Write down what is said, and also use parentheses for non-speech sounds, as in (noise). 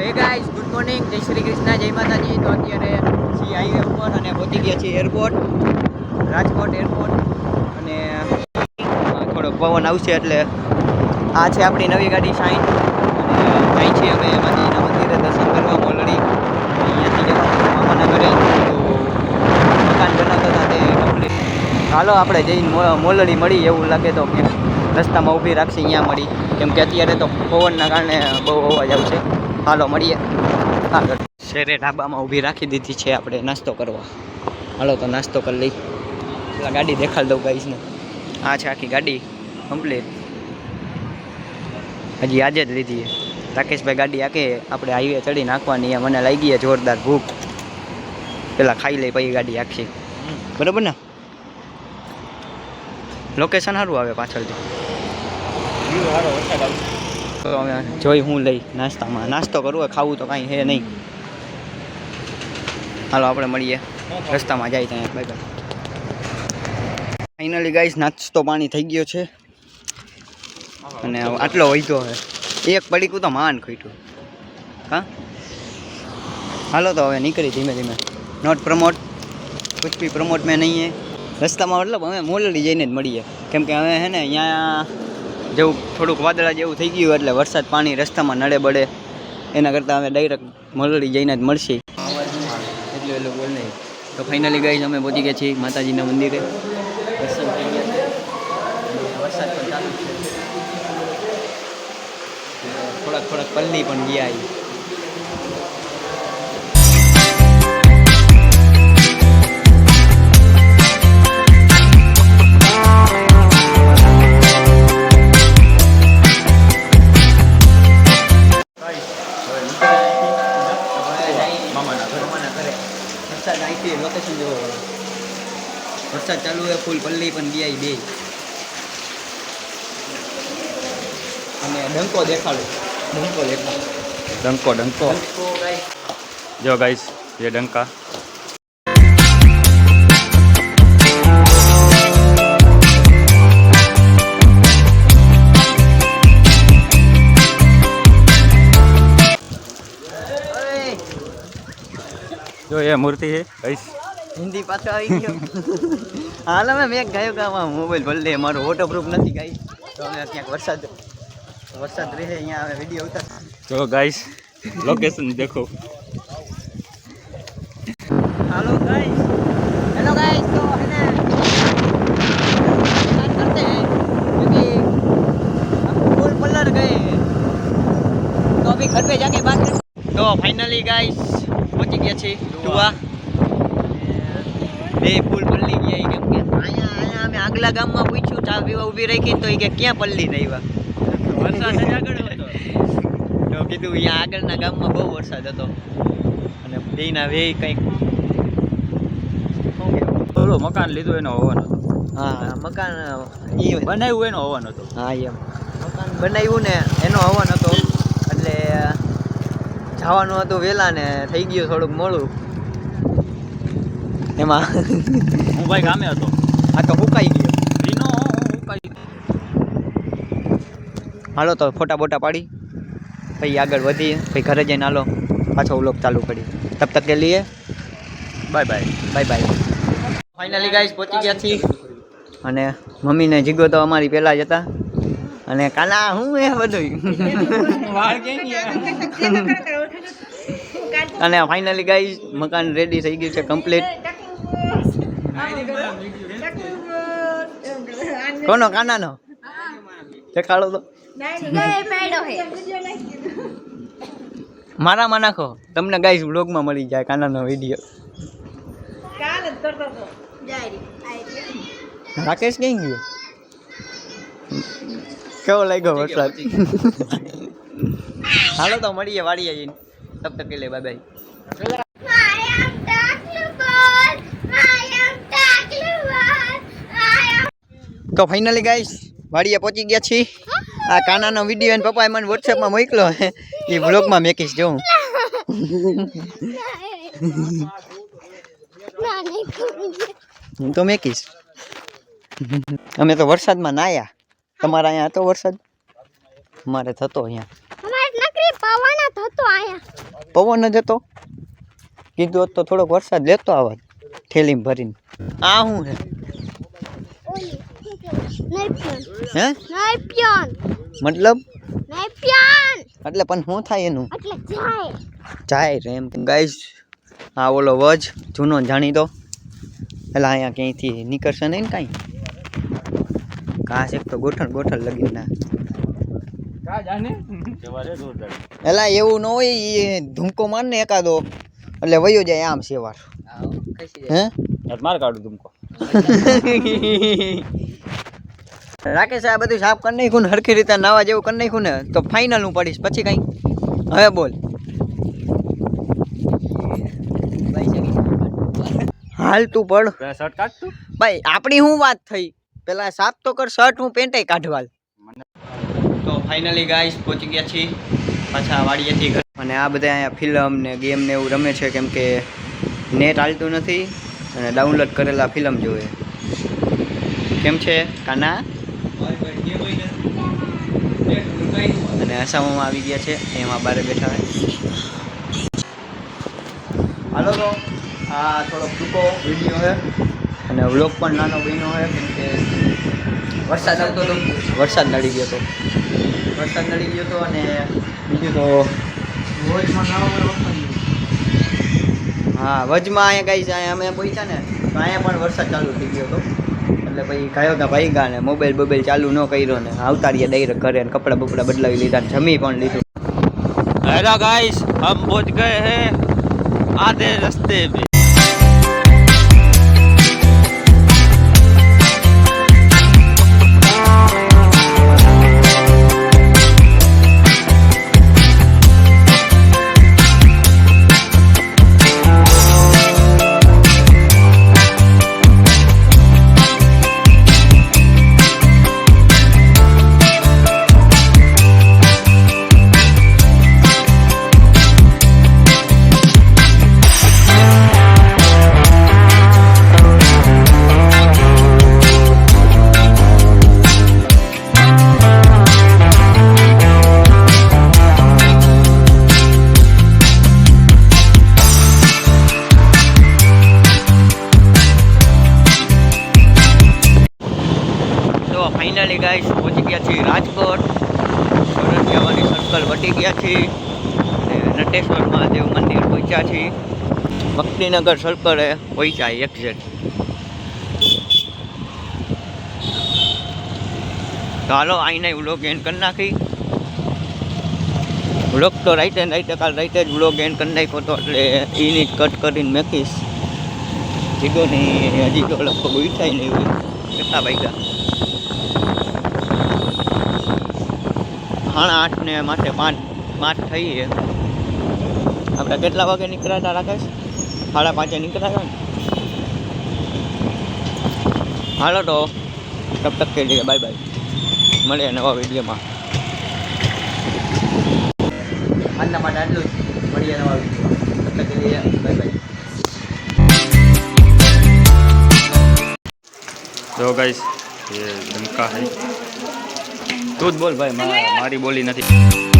હે guys good morning જય શ્રી કૃષ્ણ જય માતાજી તો અત્યારે સી હાઈવે ઉપર અને પહોંચી ગયા છીએ એરપોર્ટ રાજકોટ એરપોર્ટ અને થોડો પવન આવશે એટલે આ છે આપણી નવી ગાડી સાઈન અને જાય છીએ અમે માતાજીના મંદિરે દર્શન કરવા મોલડી અહીંયાથી જવાનું મામાના ઘરે મકાન બનાવતા હતા તે કમ્પ્લીટ હાલો, આપણે જઈને મોલડી મળી. એવું લાગે તો કે રસ્તામાં ઊભી રાખશે, અહીંયા મળી. કેમ કે અત્યારે તો પવનના કારણે બહુ અવાજ આવશે. હાલો, મળીએ. આગળ. શેરે ઢાબામાં ઊભી રાખી દીધી છે આપણે, નાસ્તો કરવા. હાલો, તો નાસ્તો કરી લઈ. પેલા ગાડી દેખાડ દઉં ગાઈસને આ છે આખી ગાડી કમ્પ્લીટ હજી આજે જ લીધી રાકેશભાઈ ગાડી આખે આપણે હાઈવે ચડી નાખવાની. મને લાગી જોરદાર ભૂખ. પેલા ખાઈ લઈ પછી ગાડી આખી. બરાબર ને? લોકેશન સારું આવે પાછળથી. તો અમે જોઈ હું લઈ નાસ્તામાં. નાસ્તો કરવો ખાવું તો કાંઈ હે નહીં. હાલો, આપણે મળીએ. રસ્તામાં જાય ત્યાં. બાય બાય ફાઇનલી ગાઈસ નાસ્તો પાણી થઈ ગયો છે. અને આટલો વહીતો છે એક પડીકું તો માન ખોઈટું હા? હાલો, તો હવે નીકળી ધીમે ધીમે. નોટ પ્રમોટ કુછ બી પ્રમોટ મેં નહીં હે. રસ્તામાં મતલબ અમે મોલડી જઈને જ મળીએ. કેમ કે હવે હે ને, અહીંયા જેવું થોડુંક વાદળા જેવું થઈ ગયું એટલે વરસાદ પાણી રસ્તામાં નડે બળે. એના કરતાં અમે ડાયરેક્ટ મોલડી જઈને જ મળશે. એટલું એટલું બોલ નહીં. તો ફાઇનલી ગઈ અમે પહોંચી ગયા છીએ માતાજીના મંદિરે. દર્શન થઈ ગયા છે. વરસાદ પણ ચાલુ છે. થોડાક થોડાક પલ્લી પણ ગયા અહીં ફૂલ પલ્લી પણ બીઆઈ બે. અને ડંકો દેખાડો. ડંકો દેખાડો. ડંકો ડંકો. જો ગાઈસ જે ડંકા. જો એ મૂર્તિ છે ગાઈસ. હિન્દી પાછો આવી ગયો. હાલ અમે મેં ગાયો કે આમાં મોબાઈલ ભલે મારો વોટર પ્રૂફ નથી ગાઈ તો અમે ક્યાંક વરસાદ વરસાદ રહે અહીંયા અમે વિડીયો ઉતાર जो गाइस लोकेशन देखो हेलो गाइस हेलो गाइस तो है ना स्टार्ट करते हैं क्योंकि हम फुल पलर गए हैं तो अभी घर पे जाके बात करते तो फाइनली गाइस પહોંચી ગયા છીએ ટુવા બે ફૂલ પલ્લી ગયા કેમ કે અહીંયા અહીંયા અમે આગલા ગામમાં પૂછ્યું ચા પીવા ઊભી રાખી તો એ કે ક્યાં પલ્લી નહીં વરસાદ જ આગળ હતો. તો કીધું અહીંયા આગળના ગામમાં બહુ વરસાદ હતો. અને બેયના વે કંઈક કહેવાય? મકાન લીધું એનો હોવાનો હતો. હા મકાન એ બનાવ્યું એનો હોવાનો હતો. હા એમ. મકાન બનાવ્યું ને એનો હવન હતો. એટલે જવાનું હતું વહેલા ને થઈ ગયું થોડુંક મોડું. એમાં. હું ભાઈ ગામે હતો. આ તો હુકાઈ ગયો. રીનો હુકાઈ હાલો તો ફોટા બોટા પાડી. પછી આગળ વધીએ. પછી ઘરે જઈને હાલો. પાછો વ્લોગ ચાલુ કરી તબ તક કે લીએ. Bye bye. Bye bye. Finally guys પહોંચી ગયા છીએ. અને મમ્મીને જીગો તો અમારી પહેલાં જ હતા. અને કાના હું એ બધું અને ફાઇનલી ગાઈસ મકાન રેડી થઈ ગયું છે કમ્પ્લીટ કોનો? કાનાનો? દેખાડો તો. મારામાં નાખો. તમને ગાઈસ વ્લોગમાં મળી જાય કાનાનો વીડિયો રાકેશ કઈ ગયો? કેવો લાગ્યો વરસાદ? હાલો તો મળીએ વાડીએ જઈને. તબ તક લે તો ફાઇનલી ગાઈસ વાડીએ પહોંચી ગયા છીએ. આ કાનાનો વીડિયો એને પપ્પાએ મને વોટ્સએપમાં મોકલો. હે એ બ્લોગમાં મેકીશ જોઉં. હું તો મેકીશ. અમે તો વરસાદમાં નાયા. તમારા અહીંયા હતો વરસાદ? અમારે થતો અહીંયા. પવન જ હતો. કીધું તો થોડોક વરસાદ લેતો આવત, થેલીમાં ભરીને. આ શું નાઈપિયન હે? મતલબ? એટલે પણ શું થાય એનું? એટલે જાય. જાય રે એમ. ગાઈસ આ ઓલો વજ જૂનો જાણીતો એટલે અહીંયા ક્યાંયથી નીકળશે નહીં ને કાંઈ? ઘાસ એક તો ગોઠણ ગોઠણ લગી ના. સેવા એલા એવું ન હોય એ ધૂમકો માર ને એકાદો. એટલે વયો જાય આમ સેવાર. હે માર કાઢું તુમકો (laughs) રાકેશ આ બધું સાફ કરી નાખ્યું ને હરખી રીતે નાવા જેવું કરી નાખ્યું ને તો ફાઇનલ હું પડીશ. પછી કઈ. હવે બોલ. હાલ તું પડ. શર્ટ કાઢ તું. ભાઈ આપણી શું વાત થઈ? પેલા સાફ તો કર શર્ટ હું પેન્ટે કાઢવાલ તો ફાઇનલી ગાઈસ પહોંચી ગયા છીએ. પાછા વાડીએથી ઘર. અને આ બધા અહીંયા ફિલ્મ ને ગેમ ને એવું રમે છે કેમ કે નેટ હાલતું નથી. અને ડાઉનલોડ કરેલા ફિલ્મ જોવે કેમ છે કાના? અને અસામમાં આવી ગયા છે. એમાં બારે બેઠા હોય. હાલો તો આ થોડો ટૂંકો વીડિયો છે. અને વ્લોગ પણ નાનો બન્યો છે કેમ કે વરસાદ આવતો હતો વરસાદ નડી ગયો હતો વરસાદ નડી ગયો હતો અને બીજું તો હા વચમાં અહીંયા કઈ છે અહીંયા અમે પહોંચ્યા ને તો અહીંયા પણ વરસાદ ચાલુ થઈ ગયો હતો. એટલે પછી ગયો કે ભાઈ ગયા ને મોબાઈલ બોબાઈલ ચાલુ ન કર્યો ને આવતારીએ ડાયરેક્ટ ઘરે ને કપડાં બપડા બદલાવી લીધા ને જમી પણ લીધું. હેરા ગાઈસ, હમ પહોંચ ગયે હે, આધે રસ્તે પે. ફાઇનલી ગાઈસ પહોંચી ગયા છીએ રાજકોટ. સોરઠિયાવાની સર્કલ વટી ગયા છીએ. અને નટેશ્વર મહાદેવ મંદિર પહોંચ્યા છીએ. ભક્તિનગર સર્કલે પહોંચ્યા એક્ઝેટ હાલો, આઈને વ્લોગ એન્ડ કરી નાખી. વ્લોગ તો રાઈટ રાઈટ કાલ રાઈટ જ વ્લોગ એન્ડ કરી નાખ્યો હતો એટલે એની કટ કરીને મેકીશ. જીગો નહીં હજી તો લગભગ ઉઠાય નહીં કેટલા વાગ્યા? સાડા આઠ ને માથે પાંચ પાંચ થઈ છે આપણે કેટલા વાગે નીકળ્યા હતા રાકેશ સાડા પાંચે નીકળ્યા હતા ને હાલો તો તબ તક કે લીએ બાય બાય મળીએ નવા વિડીયોમાં આજના માટે આટલું જ મળીએ નવા વિડીયોમાં તબ તક કે લીએ બાય બાય तो गाइस ये दमका है तू જ બોલ ભાઈ મારી બોલી નથી.